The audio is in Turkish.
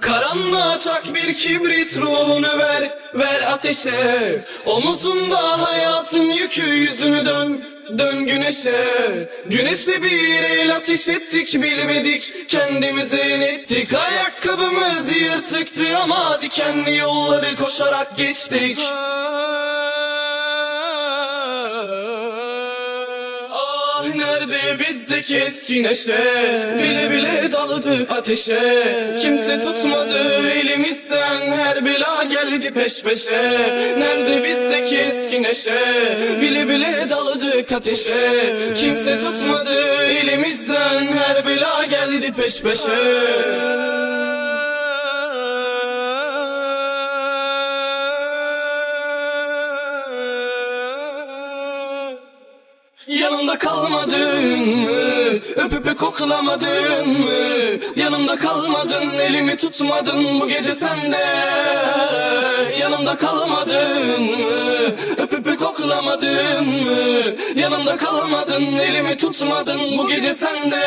Karanlığa çak bir kibrit ruhunu ver, ver ateşe. Omuzunda hayatın yükü yüzünü dön, dön güneşe. Güneşe bir el ateş ettik bilmedik kendimize yenettik Ayakkabımız yırtıktı ama dikenli yolları koşarak geçtik Ah nerede bizdeki eski neşe Bile bile daladık ateşe. Kimse tutmadı elimizden. Her bela geldi peş peşe. Nerede bizdeki eski neşe Bile bile daladık ateşe. Kimse tutmadı elimizden. Her bela geldi peş peşe Yanımda kalmadın mı? Öpüp koklamadın mı? Yanımda kalmadın, elimi tutmadın bu gece sende. Yanımda kalmadın mı? Öpüp koklamadın mı? Yanımda kalmadın, elimi tutmadın bu gece sende.